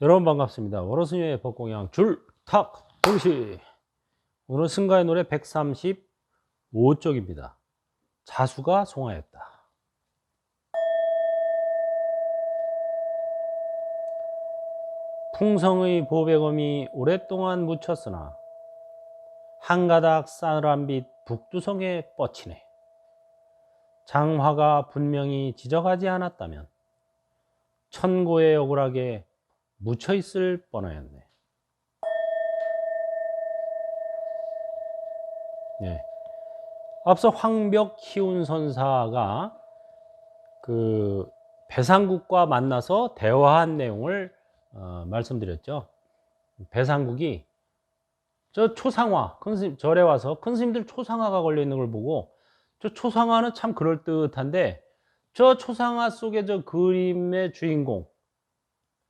여러분 반갑습니다. 월호스녀의 법공양 줄탁 동시 오늘 승가의 노래 135쪽입니다. 자수가 송하였다. 풍성의 보배검이 오랫동안 묻혔으나 한 가닥 싸늘한 빛 북두성에 뻗치네. 장화가 분명히 지적하지 않았다면 천고에 억울하게 묻혀 있을 뻔하였네. 네. 앞서 황벽 희운 선사가 그 배상국과 만나서 대화한 내용을 어, 말씀드렸죠. 배상국이 저 초상화, 큰 스님, 절에 와서 큰 스님들 초상화가 걸려 있는 걸 보고 저 초상화는 참 그럴듯한데 저 초상화 속에 저 그림의 주인공,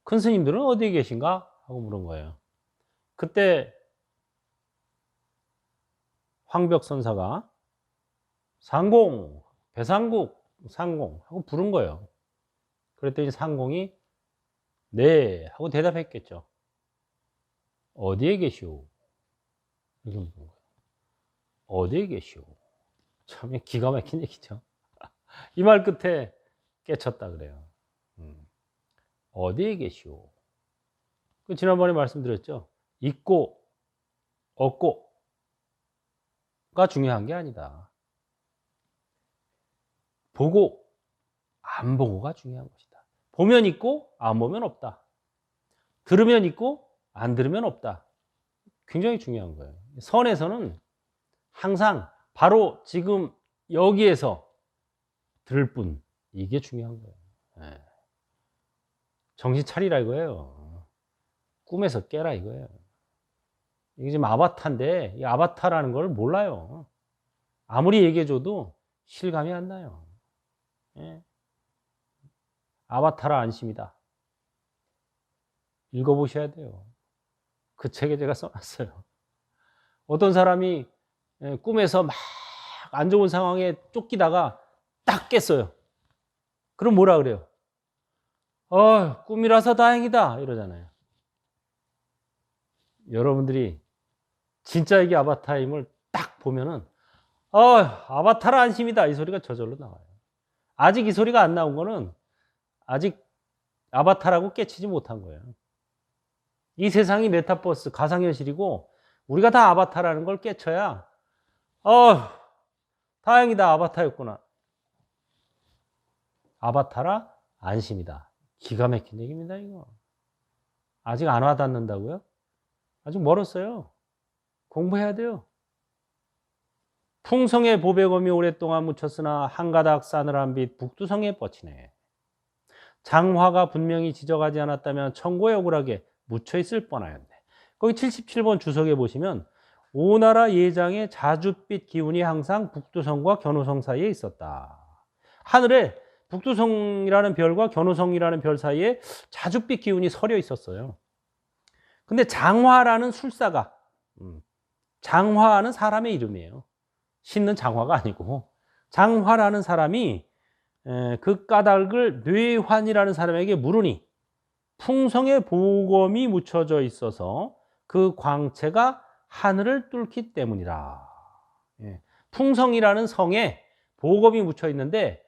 큰 스님들은 어디에 계신가? 하고 물은 거예요. 그때 황벽 선사가 상공, 배상국, 상공 하고 부른 거예요. 그랬더니 상공이 네 하고 대답했겠죠. 어디에 계시오? 어디에 계시오? 참 기가 막힌 얘기죠. 이 말 끝에 깨쳤다 그래요. 음. 어디에 계시오? 그 지난번에 말씀드렸죠. 있고 없고가 중요한 게 아니다. 보고 안 보고가 중요한 것이다. 보면 있고 안 보면 없다. 들으면 있고 안 들으면 없다. 굉장히 중요한 거예요. 선에서는 항상 바로 지금 여기에서 들을 뿐 이게 중요한 거예요. 예. 정신 차리라 이거예요. 꿈에서 깨라 이거예요. 이게 지금 아바타인데 이 아바타라는 걸 몰라요. 아무리 얘기해줘도 실감이 안 나요. 예. 아바타라 안심이다. 읽어보셔야 돼요. 그 책에 제가 써놨어요. 어떤 사람이 예, 꿈에서 막 안 좋은 상황에 쫓기다가 딱 깼어요. 그럼 뭐라 그래요? 어, 꿈이라서 다행이다. 이러잖아요. 여러분들이 진짜 이게 아바타임을 딱 보면은, 어, 아바타라 안심이다. 이 소리가 저절로 나와요. 아직 이 소리가 안 나온 거는 아직 아바타라고 깨치지 못한 거예요. 이 세상이 메타버스, 가상현실이고, 우리가 다 아바타라는 걸 깨쳐야, 어, 다행이다. 아바타였구나. 아바타라 안심이다. 기가 막힌 얘기입니다, 이거. 아직 안 와닿는다고요? 아직 멀었어요. 공부해야 돼요. 풍성의 보배검이 오랫동안 묻혔으나 한 가닥 싸늘한 빛 북두성에 뻗치네. 장화가 분명히 지적하지 않았다면 천고에 억울하게 묻혀 있을 뻔하였네. 거기 77번 주석에 보시면 오나라 예장의 자줏빛 기운이 항상 북두성과 견우성 사이에 있었다. 하늘에 북두성이라는 별과 견우성이라는 별 사이에 자줏빛 기운이 서려 있었어요. 근데 장화라는 술사가 음, 장화는 사람의 이름이에요. 신는 장화가 아니고 장화라는 사람이 그 까닭을 뇌환이라는 사람에게 물으니 풍성의 보검이 묻혀져 있어서 그 광채가 하늘을 뚫기 때문이라. 예. 풍성이라는 성에 보검이 묻혀 있는데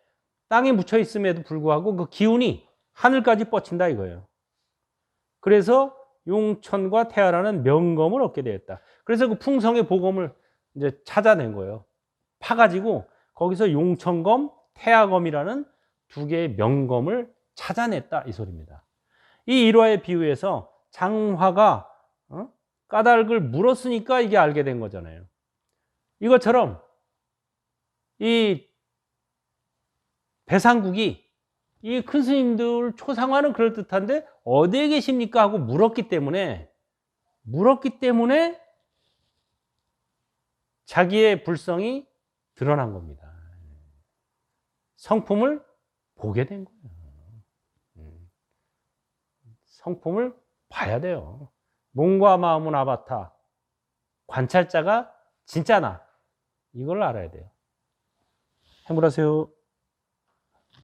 땅에 묻혀 있음에도 불구하고 그 기운이 하늘까지 뻗친다 이거예요. 그래서 용천과 태아라는 명검을 얻게 되었다. 그래서 그 풍성의 보검을 이제 찾아낸 거예요. 파가지고 거기서 용천검, 태아검이라는 두 개의 명검을 찾아냈다 이 소리입니다. 이 일화에 비유해서 장화가 어? 까닭을 물었으니까 이게 알게 된 거잖아요. 이것처럼 이 배상국이 이 큰 스님들 초상화는 그럴듯한데 어디에 계십니까 하고 물었기 때문에 물었기 때문에 자기의 불성이 드러난 겁니다. 성품을 보게 된 거예요. 음. 성품을 봐야 돼요. 몸과 마음은 아바타, 관찰자가 진짜나 이걸 알아야 돼요. 행복하세요.